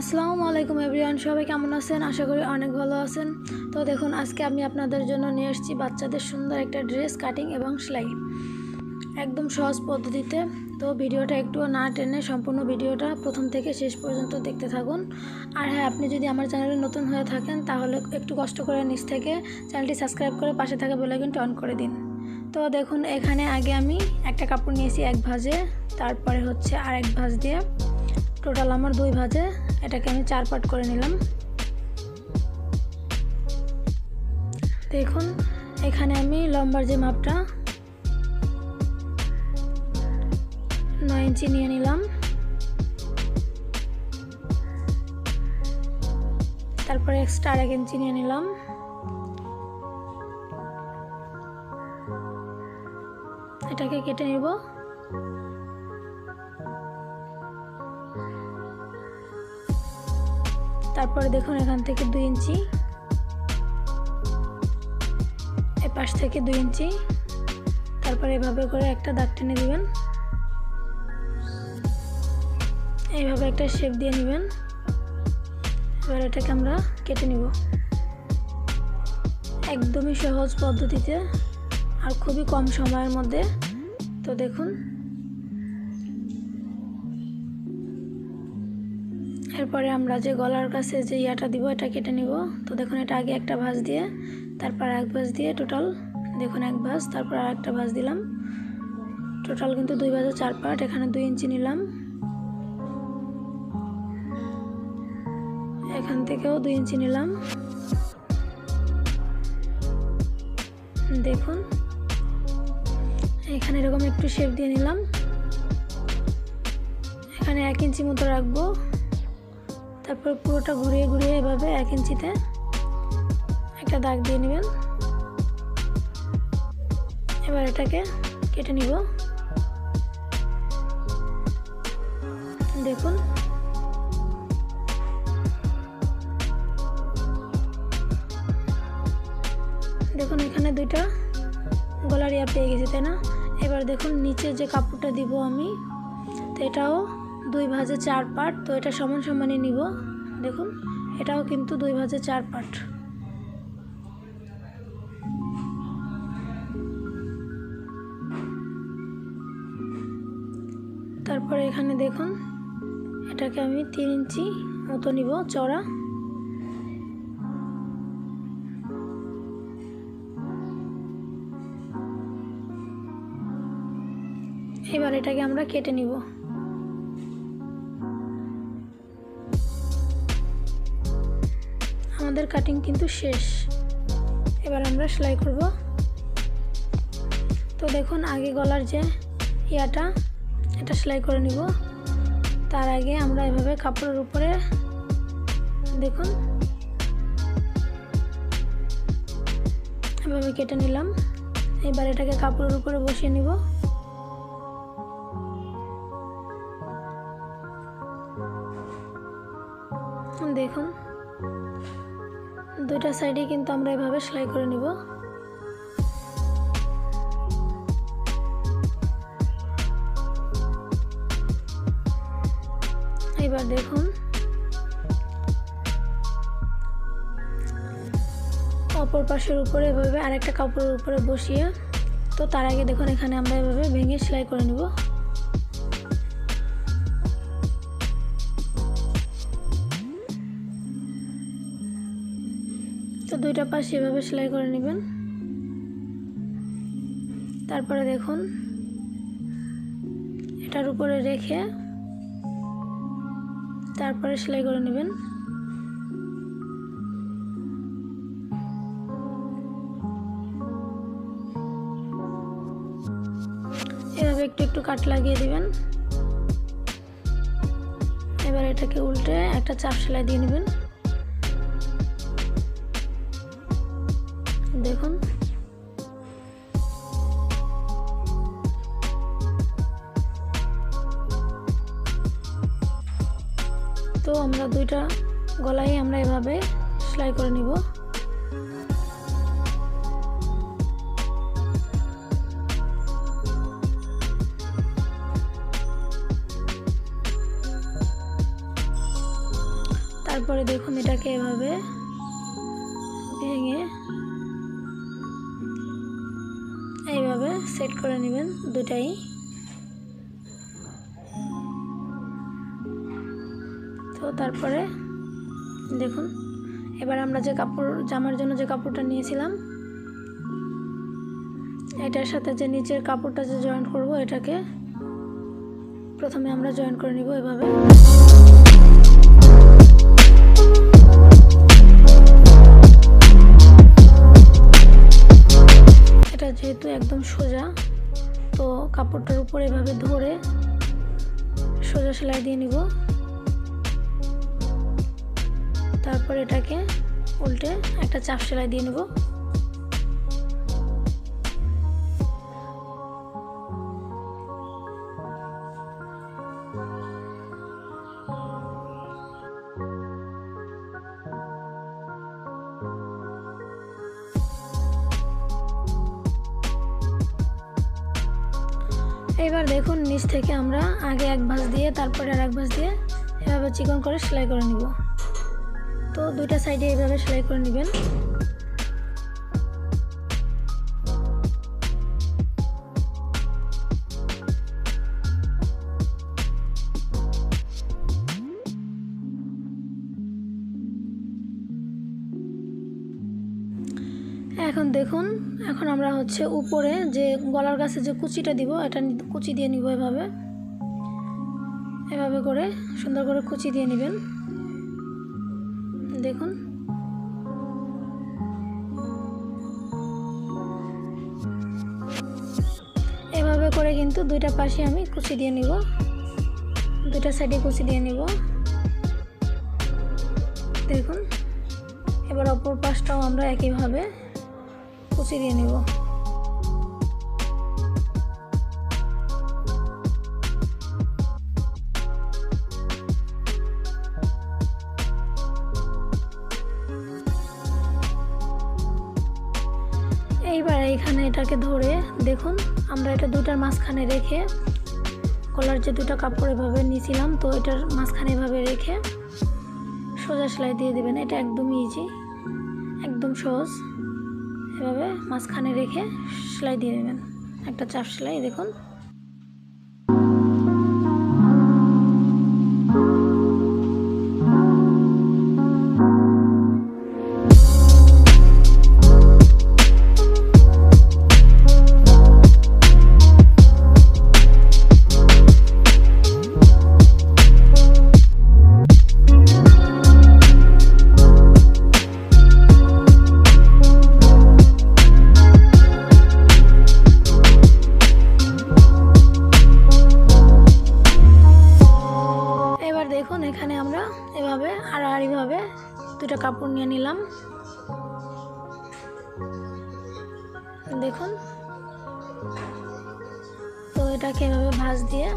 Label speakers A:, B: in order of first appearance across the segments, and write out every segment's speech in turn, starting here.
A: আসসালামু আলাইকুম এভরিওয়ান, সবাই কেমন আছেন? আশা করি অনেক ভালো আছেন। তো দেখুন, আজকে আমি আপনাদের জন্য নিয়ে এসেছি বাচ্চাদের সুন্দর একটা ড্রেস, কাটিং এবং সেলাই। একদম সহজ পদ্ধতিতে। তো ভিডিওটা একটু না টেনে সম্পূর্ণ ভিডিওটা প্রথম থেকে শেষ পর্যন্ত দেখতে থাকুন। আর হ্যাঁ আপনি যদি আমার চ্যানেলে নতুন হয়ে থাকেন, তাহলে একটু কষ্ট করে নিচ থেকে চ্যানেলটি সাবস্ক্রাইব করে পাশে থাকা বেলাইকনটি অন করে দিন। তো দেখুন, এখানে আগে আমি একটা কাপড় নিয়েছি এক ভাজে, তারপরে হচ্ছে আর এক ভাজ দিয়ে টোটাল আমার দুই ভাজে। এটাকে আমি চার পাট করে নিলাম। দেখুন, এখানে আমি লম্বার যে মাপটা, নয় ইঞ্চি নিয়ে নিলাম। তারপরে এক্সট্রা এক ইঞ্চি নিয়ে নিলাম। এটাকে কেটে নিব। তারপরে দেখুন এখান থেকে দুই ইঞ্চি। এ পাশ থেকে দুই ইঞ্চি। তারপরে এভাবে করে একটা দাগ টেনে দিবেন। এইভাবে একটা শেপ দিয়ে নেবেন। এবার এটাকে আমরা কেটে নিব। একদমই সহজ পদ্ধতিতে আর খুবই কম সময়ের মধ্যে। তো দেখুন এরপরে আমরা যে গলার কাছে যে ইয়াটা দিব, এটা কেটে নিব। তো দেখুন, এটা আগে একটা ভাঁজ দিয়ে, তারপর এক ভাঁজ দিয়ে টোটাল দেখুন এক ভাঁজ, তারপর আর একটা ভাঁজ দিলাম। টোটাল কিন্তু দুই ভাঁজে চার পার্ট এখানে দুই ইঞ্চি নিলাম। এখান থেকেও দুই ইঞ্চি নিলাম। দেখুন, এখানে এরকম একটু শেপ দিয়ে নিলাম। এখানে এক ইঞ্চি মতো রাখব। তারপর পুরোটা ঘুরিয়ে ঘুরিয়ে এভাবে এক ইঞ্চিতে একটা দাগ দিয়ে নেবেন। এবার এটাকে কেটে নিব। দেখুন। দেখুন, এখানে দুইটা গলার ইয়া পেয়ে গেছি, তাই না? এবার দেখুন, নিচে যে কাপড়টা দিব আমি, তো এটাও দুই ভাজে চার পার্ট তো এটা সমান সমানই নিব। দেখুন, এটাও কিন্তু দুই ভাজে চার পার্ট তারপরে এখানে দেখুন, এটাকে আমি তিন ইঞ্চি মতো নিব চড়া এবার এটাকে আমরা কেটে নিব। আমাদের কাটিং কিন্তু শেষ। এবার আমরা সেলাই করব। তো দেখুন, আগে গলার যে ইয়াটা, এটা সেলাই করে নিব। তার আগে আমরা এভাবে কাপড়ের উপরে দেখুন, এভাবে কেটে নিলাম। এবার এটাকে কাপড়ের উপরে বসিয়ে নিব। দেখুন দুইটা সাইডে কিন্তু আমরা এভাবে সেলাই করে নিব। এবার দেখুন। অপর পাশের উপরে এভাবে আরেকটা কাপড়ের উপরে বসিয়ে, তো তার আগে দেখুন এখানে আমরা এভাবে ভেঙে সেলাই করে নিব। দুইটা পাশ এভাবে সেলাই করে নেবেন। তারপরে দেখুন, এটার উপরে রেখে তারপরে সেলাই করে নেবেন। এভাবে একটু একটু কাট লাগিয়ে দিবেন। এবার এটাকে উল্টে একটা চাপ সেলাই দিয়ে নেবেন। আমরা দুইটা গলায় আমরা এভাবে সেলাই করে নিব। তারপরে দেখুন এটাকে এভাবে ভেঙে এইভাবে সেট করে নেবেন দুটাই তো তারপরে, দেখুন। এবার আমরা যে কাপড়, জামার জন্য যে কাপড়টা নিয়েছিলাম, এটার সাথে যে নিচের কাপড়টা যে জয়েন করব, এটাকে প্রথমে আমরা জয়েন করে নিব এভাবে। এটা যেহেতু একদম সোজা, তো কাপড়টার উপর এভাবে ধরে সোজা সেলাই দিয়ে নিব। এটাকে উল্টে একটা চাপ সেলাই দিয়ে নেব। এবার দেখুন নিচ থেকে আমরা আগে এক ভাঁজ দিয়ে, তারপরে আর এক ভাঁজ দিয়ে এভাবে চিকন করে সেলাই করে নিব। তো দুইটা সাইডে এইভাবে সেলাই করে নেবেন। এখন দেখুন, এখন আমরা হচ্ছে উপরে যে গলার গাছে যে কুচিটা দিব, এটা কুচি দিয়ে নিব এভাবে। এভাবে করে সুন্দর করে কুচি দিয়ে নেবেন। দেখুন। এভাবে করে কিন্তু দুইটা পাশে আমি কুচি দিয়ে নিব। দুইটা সাইডে কুচি দিয়ে নিব। দেখুন, এবার অপর পাশটাও আমরা একইভাবে কুচি দিয়ে নিব। এটাকে ধরে দেখুন, আমরা এটা দুটার মাঝখানে রেখে কলার যে দুটো কাপড় এভাবে নিয়েছিলাম, তো এটার মাঝখানে এভাবে রেখে সোজা সেলাই দিয়ে দেবেন। এটা একদম ইজি একদম সহজ। এভাবে মাঝখানে রেখে সেলাই দিয়ে দেবেন। একটা চাপ সেলাই, দেখুন। কাপড় নিয়ে নিলাম। দেখুন। তো এটাকে এভাবে ভাঁজ দিয়ে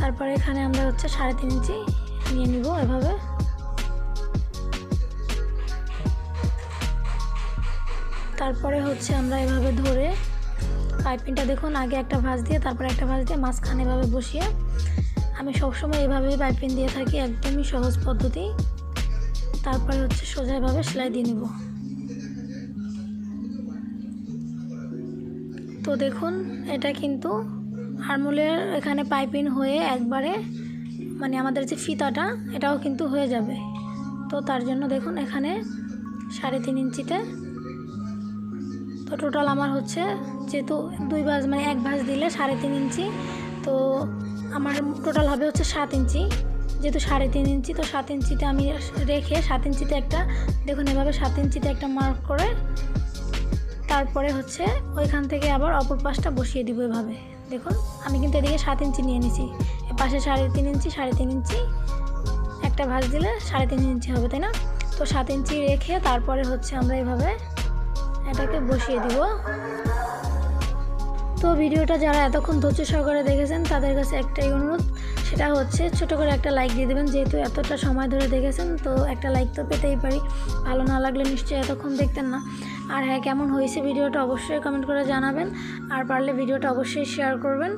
A: তারপরে এখানে আমরা হচ্ছে সাড়ে তিন ইঞ্চি নিয়ে নিব এভাবে। তারপরে হচ্ছে আমরা এভাবে ধরে পাইপিংটা দেখুন, আগে একটা ভাঁজ দিয়ে, তারপরে একটা ভাঁজ দিয়ে মাঝখানে এভাবে বসিয়ে আমি সবসময় এভাবেই পাইপিং দিয়ে থাকি, একদমই সহজ পদ্ধতি। তারপরে হচ্ছে সোজাভাবে সেলাই দিয়ে নেব। তো দেখুন, এটা কিন্তু হারমোলের এখানে পাইপিং হয়ে একবারে মানে আমাদের যে ফিতাটা, এটাও কিন্তু হয়ে যাবে। তো তার জন্য দেখুন, এখানে সাড়ে তিন ইঞ্চিতে তো টোটাল আমার হচ্ছে যেহেতু দুই ভাঁজ মানে এক ভাঁজ দিলে সাড়ে তিন ইঞ্চি, তো আমার টোটাল হবে হচ্ছে সাত ইঞ্চি। যেহেতু সাড়ে তিন ইঞ্চি, তো সাত ইঞ্চিতে আমি রেখে সাত ইঞ্চিতে একটা, দেখুন এভাবে সাত ইঞ্চিতে একটা মার্ক করে তারপরে হচ্ছে ওইখান থেকে আবার অপর পাশটা বসিয়ে দিব এভাবে। দেখুন, আমি কিন্তু এদিকে সাত ইঞ্চি নিয়ে নিছি। পাশে সাড়ে তিন ইঞ্চি, সাড়ে তিন ইঞ্চি, একটা ভাঁজ দিলে সাড়ে তিন ইঞ্চি হবে, তাই না? তো সাত ইঞ্চি রেখে তারপরে হচ্ছে আমরা এভাবে এটাকে বসিয়ে দিব। তো ভিডিওটা যারা এতক্ষণ ধৈর্য সহকারে দেখেছেন, তাদের কাছে একটাই অনুরোধ, সেটা হচ্ছে ছোট করে একটা লাইক দিয়ে দেবেন, যেহেতু এতটা সময় ধরে দেখেছেন, তো একটা লাইক তো পেতেই পারি। ভালো না লাগলে নিশ্চয়ই এতক্ষণ দেখতেন না। আর হ্যাঁ কেমন হয়েছে ভিডিওটা অবশ্যই কমেন্ট করে জানাবেন, আর পারলে ভিডিওটা অবশ্যই শেয়ার করবেন।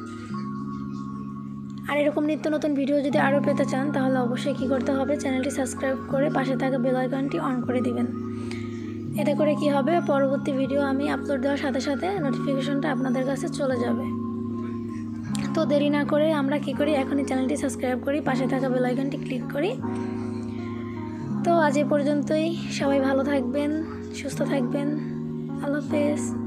A: আর এরকম নিত্য নতুন ভিডিও যদি আরও পেতে চান, তাহলে অবশ্যই কী করতে হবে চ্যানেলটি সাবস্ক্রাইব করে পাশে থাকা বেল আইকনটি অন করে দিবেন। এতে করে কি হবে? পরবর্তী ভিডিও আমি আপলোড দেওয়ার সাথে সাথে নোটিফিকেশনটা আপনাদের কাছে চলে যাবে। তো দেরি না করে আমরা কি করি? এখনই চ্যানেলটি সাবস্ক্রাইব করি, পাশে থাকা বেলাইকনটি ক্লিক করি। তো আজ এ পর্যন্তই। সবাই ভালো থাকবেন, সুস্থ থাকবেন। আল্লাহ হাফেজ।